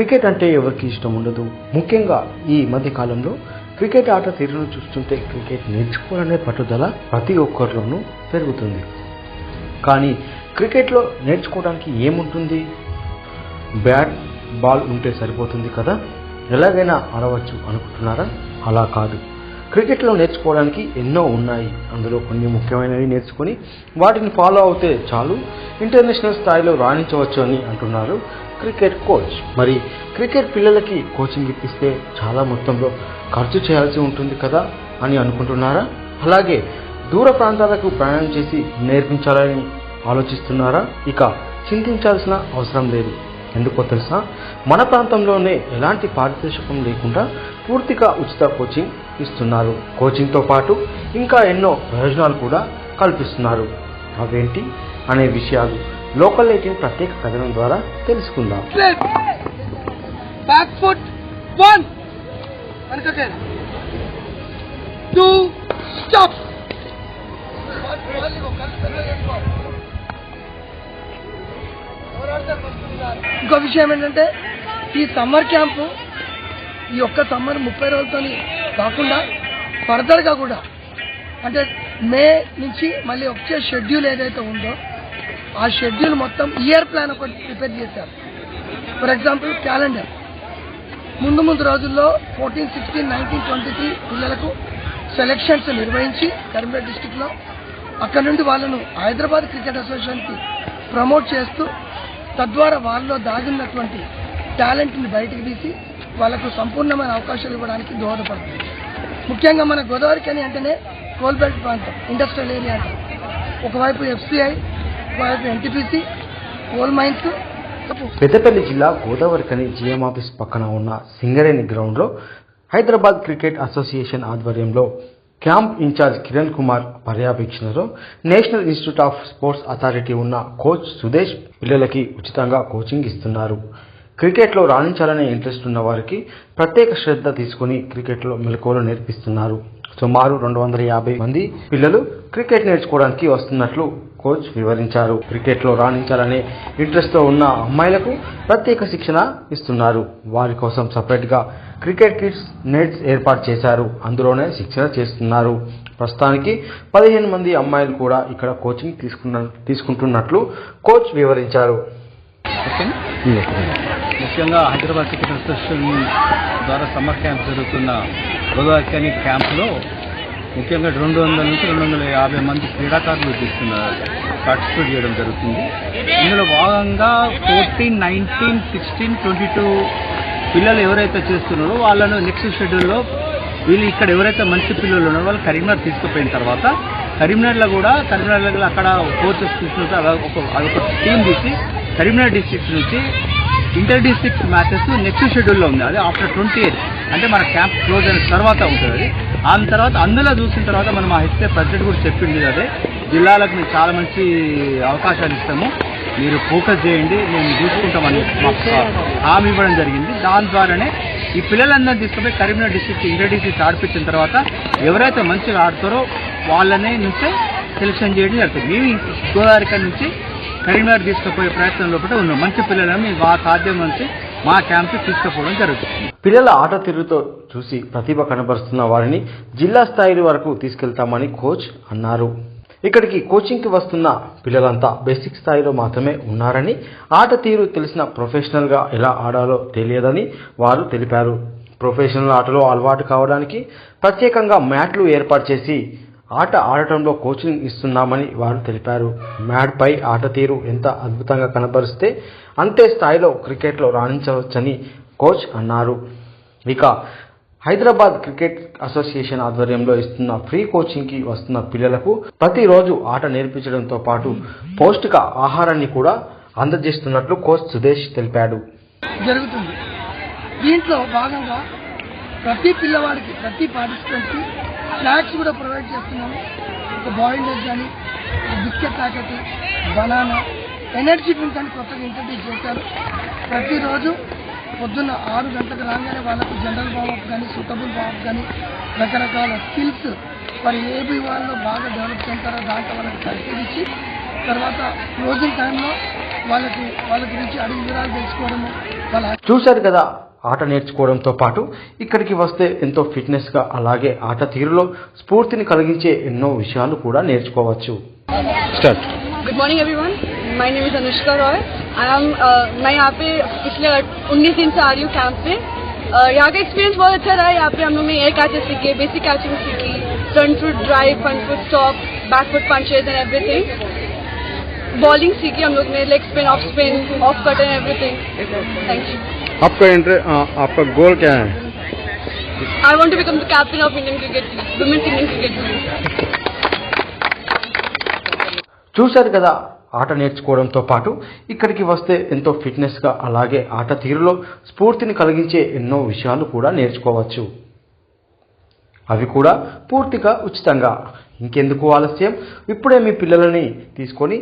Cricket అంటే ఎవరికి ఇష్టం ఉండదు? ముఖ్యంగా ఈ మధ్య కాలంలో క్రికెట్ ఆట తీరును చూస్తుంటే క్రికెట్ నేర్చుకోవాలనే పట్టుదల ప్రతి ఒక్కరిలోనూ పెరుగుతుంది. కానీ క్రికెట్లో నేర్చుకోవడానికి ఏముంటుంది? బ్యాట్ బాల్ ఉంటే సరిపోతుంది కదా? ఎలాగైనా ఆడవచ్చు అనుకుంటున్నారా? అలా కాదు. క్రికెట్లో నేర్చుకోవడానికి ఎన్నో ఉన్నాయి. అందులో కొన్ని ముఖ్యమైనవి నేర్చుకొని వాటిని ఫాలో అవుతే చాలు. ఇంటర్నేషనల్ స్థాయిలో రాణించవచ్చు అని అంటున్నారు క్రికెట్ కోచ్. మరి క్రికెట్ పిల్లలకి కోచింగ్ ఇప్పిస్తే చాలా మొత్తంలో ఖర్చు చేయాల్సి ఉంటుంది కదా అని అనుకుంటున్నారా? అలాగే దూర ప్రాంతాలకు ప్రయాణం చేసి నేర్పించాలని ఆలోచిస్తున్నారా? ఇక చింతించాల్సిన అవసరం లేదు. ఎందుకో తెలుసా? మన ప్రాంతంలోనే ఎలాంటి పారితోషికం లేకుండా పూర్తిగా ఉచిత కోచింగ్ ఇస్తున్నారు. కోచింగ్తో పాటు ఇంకా ఎన్నో ప్రయోజనాలు కూడా కల్పిస్తున్నారు. అవేంటి? అనే విషయాలు లోకల్ ఎయిటీన్ ప్రత్యేక కథనం ద్వారా తెలుసుకుందాం. Back foot one two stop ఇంకో విషయం ఏంటంటే ఈ సమ్మర్ క్యాంపు ఈ ఒక్క సమ్మర్ ముప్పై రోజులతో కాకుండా ఫర్దర్గా కూడా అంటే మే నుంచి మళ్ళీ వచ్చే షెడ్యూల్ ఏదైతే ఉందో ఆ షెడ్యూల్ మొత్తం ఇయర్ ప్లాన్ ఒకటి ప్రిపేర్ చేశారు. For example calendar. ముందు ముందు రోజుల్లో fourteen sixteen nineteen twenty three పిల్లలకు సెలెక్షన్స్ నిర్వహించి కరీంనగర్ డిస్టిక్లో అక్కడ నుండి వాళ్ళను హైదరాబాద్ క్రికెట్ అసోసియేషన్కి ప్రమోట్ చేస్తూ తద్వారా వాళ్ళలో దాగినటువంటి టాలెంట్ని బయటకు తీసి వాళ్ళకు సంపూర్ణమైన అవకాశాలు ఇవ్వడానికి దోహదపడుతుంది. ముఖ్యంగా మన గోదావరి కని అంటేనే కోల్బెల్ట్ ప్రాంతం ఇండస్ట్రియల్ ఏరియా అంటారు ఒకవైపు FCI NTPC coal mines. Peddapalli జిల్లా గోదావరికని జిఎం ఆఫీస్ పక్కన ఉన్న సింగరేణి గ్రౌండ్లో హైదరాబాద్ క్రికెట్ అసోసియేషన్ ఆధ్వర్యంలో క్యాంప్ ఇన్ఛార్జ్ కిరణ్ కుమార్ పర్యవేక్షణలో National Institute of Sports Authority ఉన్న కోచ్ సుదేశ్ పిల్లలకి ఉచితంగా కోచింగ్ ఇస్తున్నారు. క్రికెట్లో రాణించాలనే ఇంట్రెస్ట్ ఉన్న వారికి ప్రత్యేక శ్రద్ధ తీసుకుని క్రికెట్లో మెలకువలు నేర్పిస్తున్నారు. సుమారు రెండు వందల యాభై మంది పిల్లలు క్రికెట్ నేర్చుకోవడానికి వస్తున్నట్లు కోచ్ వివరించారు. క్రికెట్లో రాణించాలనే ఇంట్రెస్ట్తో ఉన్న అమ్మాయిలకు ప్రత్యేక శిక్షణ ఇస్తున్నారు. వారి కోసం సపరేట్గా క్రికెట్ కిట్స్ నెట్స్ ఏర్పాటు చేశారు. అందులోనే శిక్షణ చేస్తున్నారు. ప్రస్తుతానికి పదిహేను మంది అమ్మాయిలు కూడా ఇక్కడ కోచింగ్ తీసుకున్న తీసుకుంటున్నట్లు కోచ్ వివరించారు. ఓకే. ముఖ్యంగా హైదరాబాద్ క్రికెట్ అసోసియేషన్ ద్వారా సమ్మర్ క్యాంప్ జరుగుతున్న గోదావరి క్యాంప్లో ముఖ్యంగా రెండు వందల నుంచి రెండు వందల యాభై మంది క్రీడాకారులు తీసుకున్నారు పార్టిసిపేట్ చేయడం జరుగుతుంది. ఇందులో భాగంగా fourteen nineteen sixteen twenty two పిల్లలు ఎవరైతే చేస్తున్నారో వాళ్ళను నెక్స్ట్ షెడ్యూల్లో వీళ్ళు ఇక్కడ ఎవరైతే మంచి పిల్లలు ఉన్నారో వాళ్ళు కరీంనగర్ తీసుకుపోయిన తర్వాత కరీంనగర్లో కూడా కరీంనగర్లో అక్కడ కోచెస్ తీసుకుంటే ఒక అదొక టీం తీసి కరీంనగర్ డిస్ట్రిక్ట్ నుంచి ఇంటర్ డిస్ట్రిక్ట్ మ్యాచెస్ నెక్స్ట్ షెడ్యూల్లో ఉంది. అది ఆఫ్టర్ ట్వంటీ ఎయిట్ అంటే మన క్యాంప్ క్లోజ్ అయిన తర్వాత ఉంటుంది. అది ఆ తర్వాత అందులో చూసిన తర్వాత మనం మా హెచ్ఏ ప్రెసిడెంట్ కూడా చెప్పింది అదే జిల్లాలకు మేము చాలా మంచి అవకాశాలు ఇస్తాము. మీరు ఫోకస్ చేయండి. మేము చూసుకుంటామని మాకు హామీ ఇవ్వడం జరిగింది. దాని ద్వారానే ఈ పిల్లలందరినీ తీసుకుపోయి కరీంనగర్ డిస్ట్రిక్ట్ ఇంటర్ డిస్ట్రిక్ట్ ఆడిపించిన తర్వాత ఎవరైతే మంచిగా ఆడతారో వాళ్ళనే నుంచే సెలెక్షన్ చేయడం జరుగుతుంది. మేము గోదావరి నుంచి కరీంనగర్ తీసుకుపోయే ప్రయత్నంలో కూడా ఉన్నాం మంచి పిల్లలని మా సాధ్యం నుంచి మా క్యాంప్ తీసుకుపోవడం జరుగుతుంది. పిల్లల ఆట తీరుతో చూసి ప్రతిభ కనబరుస్తున్న వారిని జిల్లా స్థాయి వరకు తీసుకెళ్తామని కోచ్ అన్నారు. ఇక్కడికి కోచింగ్కి వస్తున్న పిల్లలంతా బేసిక్ స్థాయిలో మాత్రమే ఉన్నారని ఆట తీరు తెలిసిన ప్రొఫెషనల్గా ఎలా ఆడాలో తెలియదని వారు తెలిపారు. ప్రొఫెషనల్ ఆటలో అలవాటు కావడానికి ప్రత్యేకంగా మ్యాట్లు ఏర్పాటు చేసి ఆట ఆడటంలో కోచింగ్ ఇస్తున్నామని వారు తెలిపారు. మ్యాడ్పై ఆట తీరు ఎంత అద్భుతంగా కనబరిస్తే అంతే స్థాయిలో క్రికెట్లో రాణించవచ్చని కోచ్ అన్నారు. ఇక హైదరాబాద్ క్రికెట్ అసోసియేషన్ ఆధ్వర్యంలో ఇస్తున్న ఫ్రీ కోచింగ్కి వస్తున్న పిల్లలకు ప్రతిరోజు ఆట నేర్పించడంతో పాటు పౌష్టిక ఆహారాన్ని కూడా అందజేస్తున్నట్లు కోచ్ సుదేశ్ తెలిపాడు. జరుగుతుంది. దీంట్లో భాగంగా ప్రతి పిల్లవాడికి ప్రతి పార్టిసిపెంట్కి స్నాక్స్ కూడా ప్రొవైడ్ చేస్తున్నాము. ఒక బాయిల్డ్ ఎగ్ కానీ biscuit packet banana energy drink అని కొత్తగా ఇంట్రడ్యూస్ చేశారు. ప్రతిరోజు పొద్దున్న ఆరు గంటలకు రాగానే వాళ్ళకు జనరల్ వామప్ కానీ సూటబుల్ వామప్ కానీ రకరకాల స్కిల్స్ మరి ఏబీ వాళ్ళు బాగా డెవలప్ చేస్తారో దాంట్లో వాళ్ళకి సర్టిఫికేట్ ఇచ్చి తర్వాత క్లోజింగ్ టైంలో వాళ్ళకి వాళ్ళ గురించి అడిగి వివరాలు తెలుసుకోవడము. వాళ్ళ చూశారు కదా ఆట నేర్చుకోవడంతో పాటు ఇక్కడికి వస్తే ఎంతో ఫిట్నెస్గా అలాగే ఆట తీరులో స్ఫూర్తిని కలిగించే ఎన్నో విషయాలు కూడా నేర్చుకోవచ్చు start good morning everyone my name is Anushka Roy I am मैं यहाँ पे पिछले 19 दिन से आ रही हूँ कैंप पे Uh, यहाँ का एक्सपीरियंस बहुत अच्छा रहा यहाँ पे हम लोग ने एयर कैचेस सीखे बेसिक कैचिंग सीखी front foot drive front foot stop back foot punches and everything bowling सीखी हम लोग ने leg spin off spin off cut and everything thank you आपका इंटरेस्ट आपका गोल क्या है I want to become the captain of Indian cricket team women's Indian cricket team చూశారు కదా ఆట నేర్చుకోవడంతో పాటు ఇక్కడికి వస్తే ఎంతో ఫిట్నెస్గా అలాగే ఆట తీరులో స్ఫూర్తిని కలిగించే ఎన్నో విషయాలు కూడా నేర్చుకోవచ్చు అవి కూడా పూర్తిగా ఉచితంగా ఇంకెందుకు ఆలస్యం ఇప్పుడే మీ పిల్లలని తీసుకొని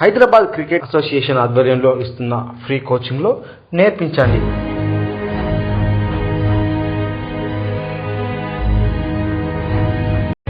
హైదరాబాద్ క్రికెట్ అసోసియేషన్ ఆధ్వర్యంలో ఇస్తున్న ఫ్రీ కోచింగ్లో నేర్పించండి.